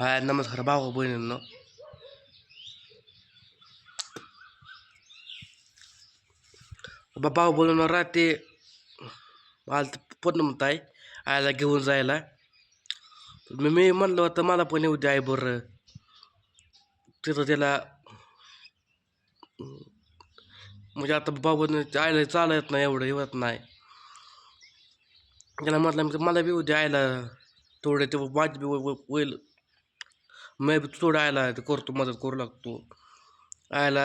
हाय नमस्कार भाऊ बहिणींना. बा- भाऊ बोलून राहते आलं तर पूर्ण आहे आयला घेऊन जायला. मी मी म्हणलं होतं मला पण येऊ द्या आई बरं. तिथं त्याला म्हणजे आता बाबा आयला चालत नाही एवढं येत नाही. त्याला म्हटलं मी मला बी उद्या दे आयला थोडं ते माझ बी होईल. मी बी थोडं आयला ते करतो मदत करू लागतो। आयला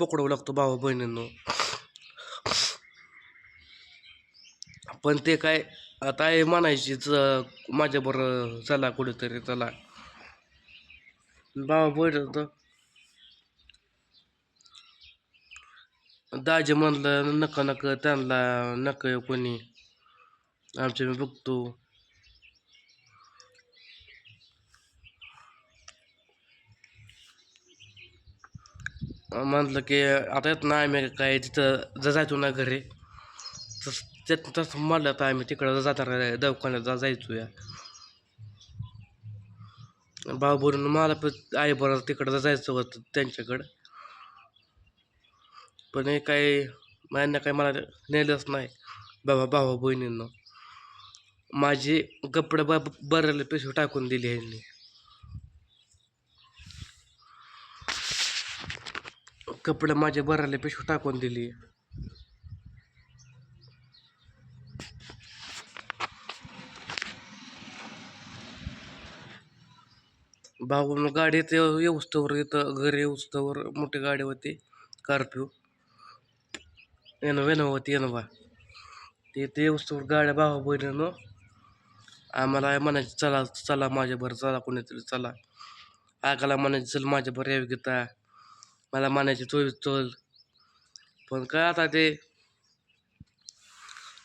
पकडवू लागतो भावा बहिणींनो। पण ते काय आता आहे म्हणायचीच माझ्या बरं चला कुठेतरी चला. भावा बहिण तर म्हणलं नका नक त्यांना नक कोणी. आमच्या मी बघतो. म्हटलं की आता येत ना आम्ही काय तिथं ज- जायचो ना घरी. तस त्यात तसं म्हटलं तर आम्ही तिकडं जाताना दवाखान्यात जा जायचो या भाऊ बोलून मला पण आई बरं तिकडं जायचं होतं त्यांच्याकडं. पण हे काही माझ्या काही मला नेलंच नाही बाबा भावा बहिणींना. माझी कपडे ब बरेल पिशवी टाकून दिली ह्यांनी. कपडे माझ्या बराले पिशवी टाकून दिली. भाऊन गाडीत येऊस्तवर इथं घरी येऊस्तवर मोठी गाडी होती स्कॉर्पिओ येणं होती येणवा ते ते येऊस्तवर गाड्या भावा बहिणीनं आम्हाला म्हणायचं चला चला माझ्याभर चला कोणीतरी चला. आगाला म्हणायचं चल माझ्याभर यावी घेता मला म्हणायचे चोवीस चल पण काय आता ते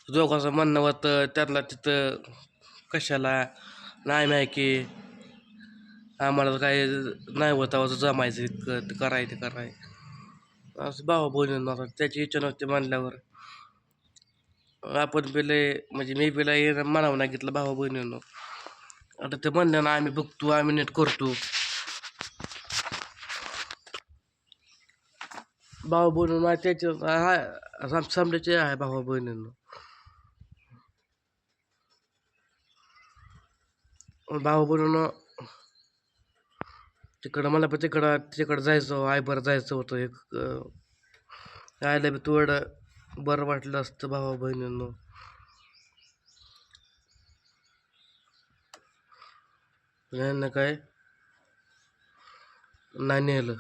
दोघांचं म्हणणं होतं त्यातला तिथं कशाला नाही माहिती. आम्हाला काय नाही होत असं जमायचं इतकं कराय ते कराय. असं भावा बोलून आता त्याची इच्छा नव्हती म्हणल्यावर. आपण पहिले म्हणजे मी पहिला हे म्हणावं नाही घेतलं भावा बहिणीनं. आता ते म्हणलं ना आम्ही बघतो आम्ही नीट करतो. भाऊ बहिणीनं आहे त्याचे राम समजायचे आहे भावा बहिणीनं भाऊ बहिणीनं तिकडं मला पण तिकडं तिकडं जायचं आई बरं जायचं होतं एक अं, आयला बी थोडं बरं वाटलं असतं भावा बहिणींनो यांना काय? नाही नेलं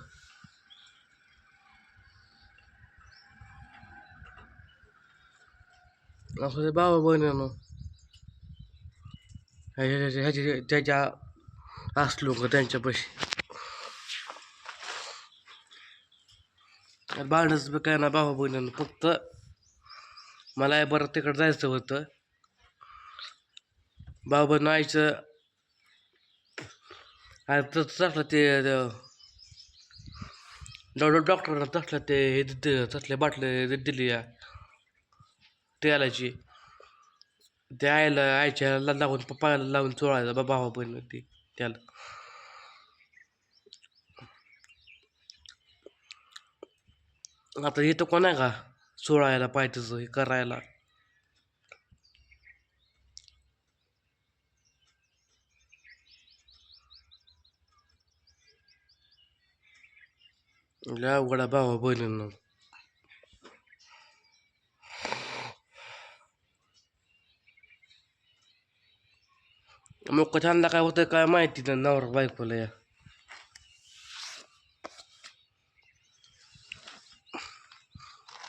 असं बाबा भावा बहिणींनो ह्याच्या ह्याच्या त्याच्या असलो का त्यांच्यापाशी भांडणच बी काय ना भावा बहिणीनं फक्त मला हे बरं तिकडं जायचं होतं भाऊ बहिण आईचं आणि तसं तसलं ते डॉक्टर डॉक्टरनं तसलं ते हे दिलं तसले बाटले दिली या त्यालाची त्या आईला आईच्या ला- लावून पायाला लावून चोळायचं बा भावा हो बहिण ती त्याला. आता येतं कोण आहे का? चोळायला पाहिजे हे करायला. लय अवघडा भावा बहिणींना. मग छानला काय होतं काय माहिती नाही. नवरा बायकोला या.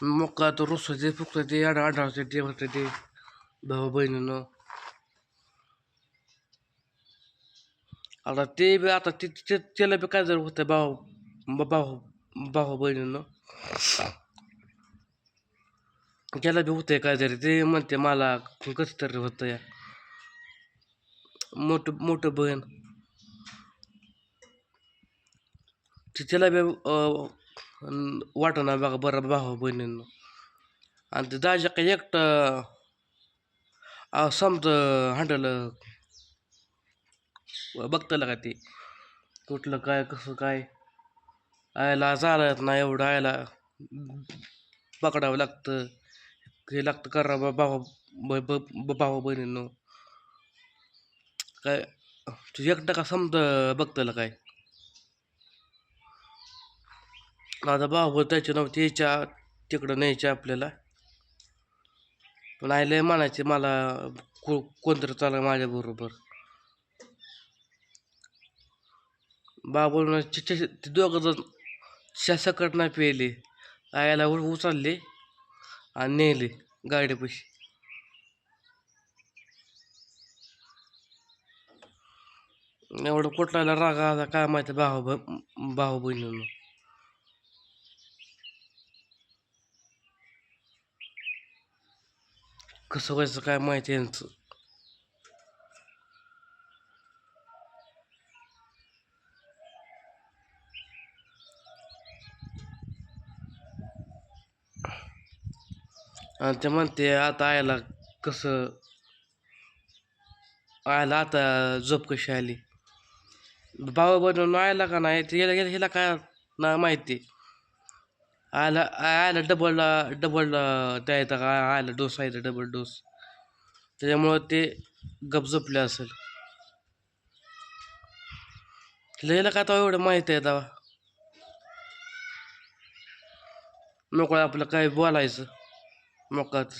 मग तो रुस रुसते फुकते ते आडा आढळते ते होते ते भाऊ बहिणीनं. आता ते बी आता ते ते- त्याला बी काय जर होतं भाऊ भाऊ भाऊ बहिणीनं. त्याला बी होतंय काय जरी ते म्हणते मला कसं तरी होतं या मोठं मोठं बहीण. ते बी वाटणार बघा बरं भावा बहिणीनं. आणि ते दाजा काही एकटं समज हांडलं. बघताला का ते? कुठलं काय कसं काय? आयला चालत नाही एवढं आयला पकडावं लागतं. हे लागतं करा बा भावा ब- ब- भावा बहिणींनो. काय तुझ्या एकटा का समज त्याला काय. माझा भाऊ त्याच्या नव्हती यायच्या तिकडं न्यायच्या आपल्याला. पण आयले म्हणायचे मला को कोणतरी चाला माझ्या बरोबर. बाबून ते दोघं जण शासकट नाही पेले. आईला उचलले आणि नेले गाडीपाशी. एवढं कुठला राग आला काय माहिती भाऊ ब- भाऊ बहिणींनो. कसं व्हायचं काय माहिती यांचं. आणि ते म्हणते आता आयला कसं? आयला आता झोप कशी आली? भाऊ बनवून आयला का नाही? ते गेला हिला काय ना माहिती. आयला आयला डबल डबल द्यायचा का आयला डोस आहे डबल डोस त्याच्यामुळं ते गप झोपले असेल. तिला का काय एवढं माहिती आहे तेव्हा मोकळं आपलं काय बोलायचं. मोकळाच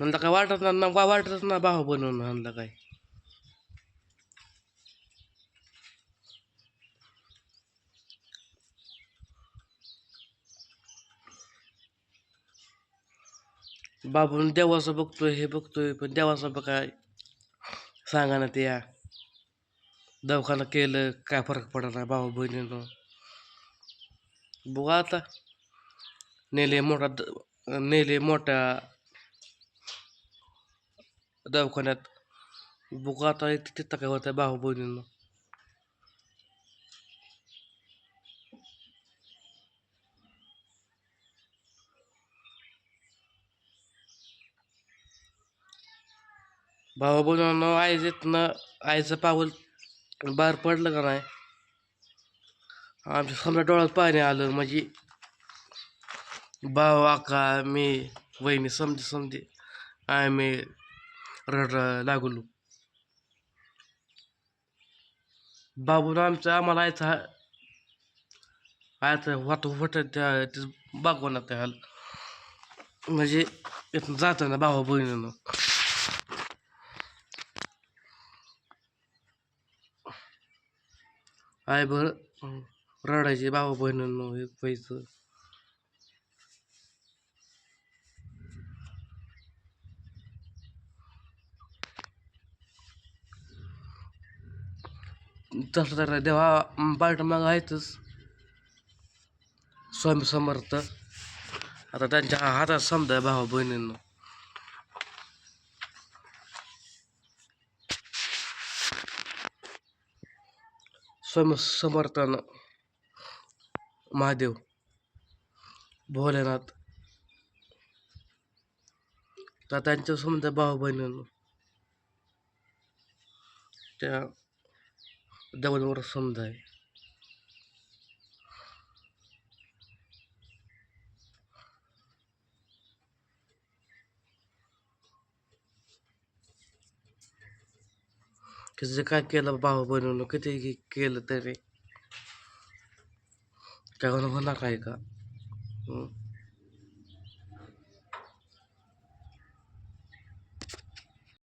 म्हणलं काय वाटत ना ना वाटतच ना भाऊ बनवून म्हणलं काय. बाबून देवाचं बघतोय हे बघतोय पण देवाचं बघाय सांगा ना त्या. दवाखाना केलं काय फरक पडत नाही भाऊ बहिणीनं. बघू आता. नेले मोठा द- नेले मोठ्या दवाखान्यात. बघू आता इथं तिथं काय आहे भाऊ बहिणींना. भाऊ बहिणीनं आईचं आईचं पाऊल बाहेर पडलं का नाही आमच्या समजा डोळ्यात पाणी आलं म्हणजे भाऊ आका मी वहिनी समजे समजे आम्ही रड लागलो. बाबून आमचा आम्हाला आयचा आयचा आयचं वाट त्या ते बागवणार हाल. म्हणजे इथून जाताना भावा बहिणीनं. आय भर रडायचे भावा बहिणीनं हे पैसे. तसं तर देवा पाठ आहेतच. स्वामी समर्थ. आता त्यांच्या हातात समजा भाऊ बहिणींना. स्वामी समर्थानं महादेव भोलेनाथ. तर त्यांच्या समजा भाऊ बहिणींना. त्या जवळजवळ समजा आहे त्याचं जे काय केलं बाबा बनवलं किती केलं तरी काय होणार काय का